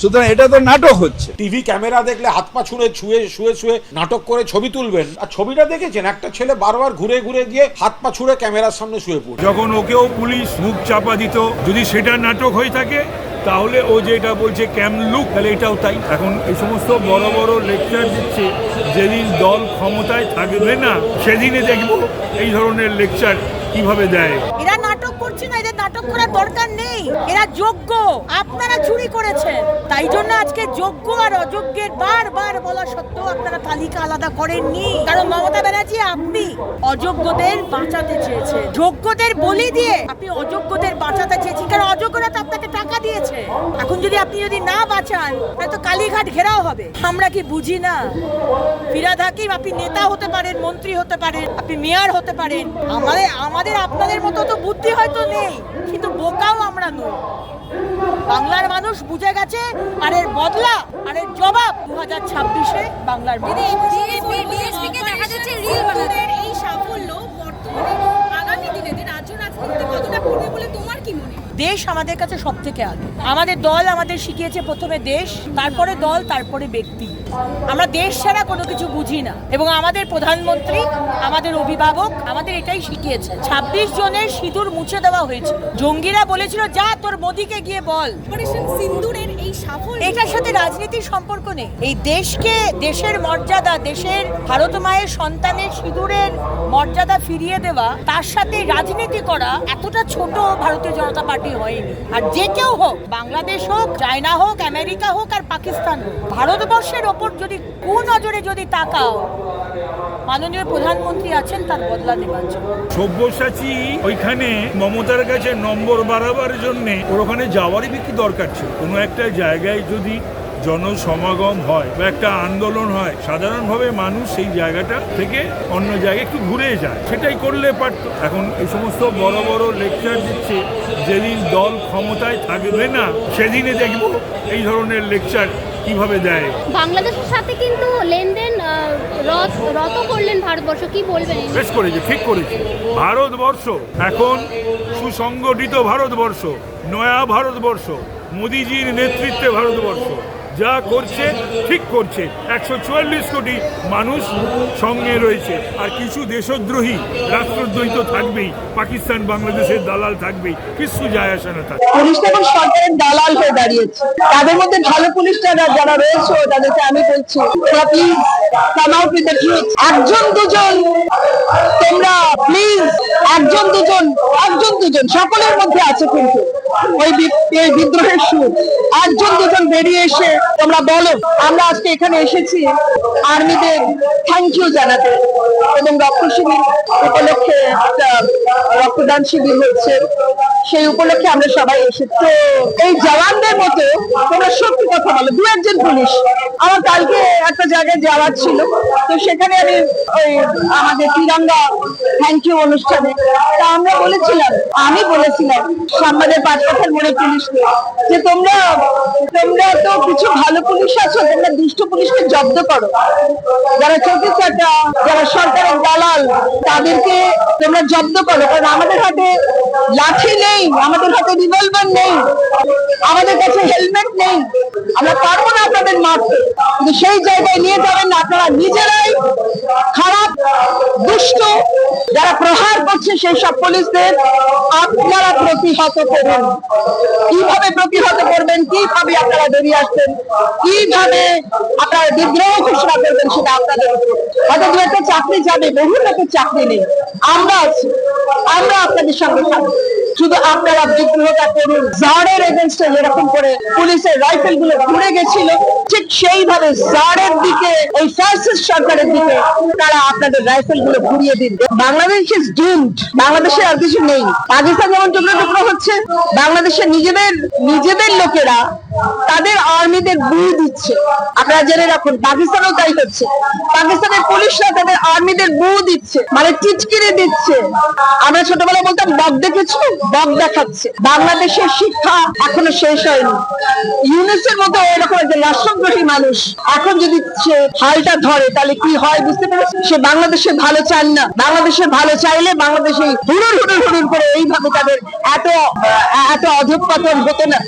সুতরাং এটা তো নাটক হচ্ছে। টিভি ক্যামেরা দেখলে হাত পা ছুঁড়ে ছুঁয়ে শুয়ে শুয়ে নাটক করে ছবি তুলবেন। আর ছবিটা দেখেছেন? একটা ছেলে বারবার ঘুরে ঘুরে গিয়ে হাত পা ছুঁড়ে ক্যামেরার সামনে শুয়ে পড়ে। যখন ওকেও পুলিশ মুখ চাপা দিত যদি সেটা নাটক হয়ে থাকে তাহলে ও যেটা বলছে ক্যামলুক তাহলে এটাও তাই। এখন এই সমস্ত বড় বড় লেকচার দিচ্ছে যেদিন দল ক্ষমতায় থাকবে না সেদিনে দেখব এই ধরনের লেকচার কীভাবে দেয় এরা নাটক করছে না এদের নাটক করার দরকার নেই। এরা যোগ্য। আপনারা চুরি করেছেন। তাই জন্য আজকে যোগ্য আর অযোগ্যের বারবার বলা সত্ত্বেও আপনারা তালিকা আলাদা করেননি। কারণ মমতা ব্যানার্জি আপনি অযোগ্যদের বাঁচাতে চেয়েছে যোগ্যদের বলি দিয়ে আপনি অযোগ্যদের বাঁচাতে চেয়েছেন। কারণ অযোগ্যরা তো আপনাকে টাকা দিয়েছে। এখন যদি আপনি যদি না বাঁচান, তাহলে তো কালীঘাট ঘেরাও হবে। আমরা কি বুঝি না? ফিরাদ হাকিম আপনি নেতা হতে পারেন, মন্ত্রী হতে পারেন, আপনি মেয়র হতে পারেন? আমাদের আমাদের আপনাদের মতো তো বুদ্ধি হয়তো নেই। কিন্তু বোকাও আমরা নই। বাংলার মানুষ বুঝে গেছে আর এর বদলা আর এর জবাব দু হাজার ছাব্বিশে বাংলার মানুষ দেশ আমাদের কাছে সব থেকে আগে। আমাদের দল আমাদের শিখিয়েছে প্রথমে দেশ, তারপরে দল, তারপরে ব্যক্তি। আমরা দেশ ছাড়া কোনো কিছু বুঝি না। এবং আমাদের প্রধানমন্ত্রী, আমাদের অভিভাবক, আমাদের এটাই শিখিয়েছে। ছাব্বিশ জনের সিঁদুর মুছে দেওয়া হয়েছে জঙ্গিরা বলেছিল, যা তোর মোদিকে গিয়ে বল। সিন্দুরের এটার সাথে রাজনীতির সম্পর্ক নেই। এই দেশকে দেশের মর্যাদা দেশের ভারত মায়ের সন্তানের সিঁদুরের মর্যাদা ফিরিয়ে দেওয়া তার সাথে রাজনীতি করা এতটা ছোট ভারতীয় জনতা পার্টি হয়নি। আর যে কেউ হোক বাংলাদেশ হোক চায়না হোক আমেরিকা হোক আর পাকিস্তান হোক ভারতবর্ষের ওপর যদি কু নজরে যদি তাকাও মাননীয় প্রধানমন্ত্রী আছেন তার বদলা নেবার জন্য। সব্যসাচী ওইখানে মমতার কাছে নম্বর বাড়াবার জন্যে ওর ওখানে যাওয়ারই কি দরকার ছিল। কোনো একটা জায়গায় যদি জনসমাগম হয় বা একটা আন্দোলন হয় সাধারণভাবে মানুষ সেই জায়গাটা থেকে অন্য জায়গায় একটু ঘুরে যায়। সেটাই করলে পারত। এখন এই সমস্ত বড় বড় লেকচার দিচ্ছে যেদিন দল ক্ষমতায় থাকবে না সেদিনে দেখব এই ধরনের লেকচার কীভাবে দেয়। বাংলাদেশের সাথে কিন্তু লেনদেন রত করলেন ভারতবর্ষ। কি বলবেন? বেশ করেছে ঠিক করেছে। ভারতবর্ষ এখন সুসংগঠিত ভারতবর্ষ নয়া ভারতবর্ষ। মোদিজির নেতৃত্বে ভারতবর্ষ যা করছে, ঠিক করছে। একশো চুয়াল্লিশ কোটি মানুষ সঙ্গে রয়েছে। আর কিছু দেশদ্রোহী, রাষ্ট্রদ্রোহী তো থাকবেই। পাকিস্তান, বাংলাদেশের দালাল থাকবেই। কিছু যায় আসে না তার পুলিশটা এখন সরকারের দালাল হয়ে দাঁড়িয়েছে। তাদের মধ্যে ভালো পুলিশরা যারা রয়েছে, তাদেরকে আমি বলছি একজন দুজন, তোমরা প্লিজ একজন দুজন একজন দুজন, সকলের মধ্যে আছে কিন্তু। ওই বিদ্রোহের সুর। একজন দুজন বেরিয়ে এসে তোমরা বলো, আমরা আজকে এখানে এসেছি আর্মিদের থ্যাংক ইউ জানাতে। এবং রক্ত শিবির উপলক্ষে একটা রক্তদান শিবির হচ্ছে। সেই উপলক্ষে আমরা সবাই এসেছি। তো এই জওয়ানদের মতো তোমরা সত্যি কথা বলো দু একজন পুলিশ। আমার কালকে একটা জায়গায় যাওয়ার ছিল। তো সেখানে আমি ওই আমাদের তিরঙ্গা থ্যাংক ইউ অনুষ্ঠানে। তা আমরা বলেছিলাম, আমি বলেছিলাম সাম্বাদের পাঁচ কথার মনে পুলিশকে যে তোমরা তোমরা তো কিছু ভালো পুলিশ আছো, তোমরা দুষ্ট পুলিশকে জব্দ করো। যারা চোখে চাটা যারা সরকারের দালাল, তাদেরকে তোমরা জব্দ করো। কারণ আমাদের হাতে লাঠি নেই, আমাদের হাতে রিভলভার নেই। আমাদের কাছে হেলমেট নেই। আমরা পারব না আপনাদের মারতে। কিন্তু সেই জায়গায় নিয়ে যাবেন আপনারা নিজেরাই খারাপ, দুষ্ট, যারা প্রহার করছে সেই সব পুলিশদের আপনারা প্রতিহত করুন কীভাবে প্রতিহত করবেন? কীভাবে আপনারা বেরিয়ে আসবেন? কীভাবে আপনারা ঘোষণা করবেন সেটা আপনাদের হয়তো দু একটা চাকরি যাবে বহু লোকের চাকরি নেই আমরা আছি, আমরা আপনাদের সঙ্গে থাকব। শুধু আপনারা করুন। জারের করে পুলিশের রাইফেলগুলো ঘুরে গেছিল, ঠিক সেইভাবে জারের দিকে ফ্যাসিস্ট সরকারের দিকে তারা আপনাদের রাইফেলগুলো ঘুরিয়ে দিন। বাংলাদেশ ইজ ডিমড বাংলাদেশে আর কিছু নেই। পাকিস্তান যেমন টুকরো টুকরো হচ্ছে বাংলাদেশের নিজেদের নিজেদের লোকেরা তাদের আর্মিদের বুঝ দিচ্ছে। আপনারা জেনে রাখুন পাকিস্তানেও তাই হচ্ছে। পাকিস্তানের পুলিশরা তাদের আর্মিদের বু দিচ্ছে মানে টিচকিরি দিচ্ছে। আমরা ছোটবেলায় বলতাম, বক দেখেছ? বক দেখাচ্ছে। বাংলাদেশের শিক্ষা এখনও শেষ হয়নি। ইউনিসের মতো এরকম একজন রাষ্ট্রদ্রোহী মানুষ এখন যদি সে হালটা ধরে, তাহলে কি হয় বুঝতে পেরেছে? সে বাংলাদেশের ভালো চান না। বাংলাদেশের ভালো চাইলে বাংলাদেশে হুড়ুর হুড়ুর হুড়ুর করে এইভাবে তাদের এত এত অধঃপতন হতো না।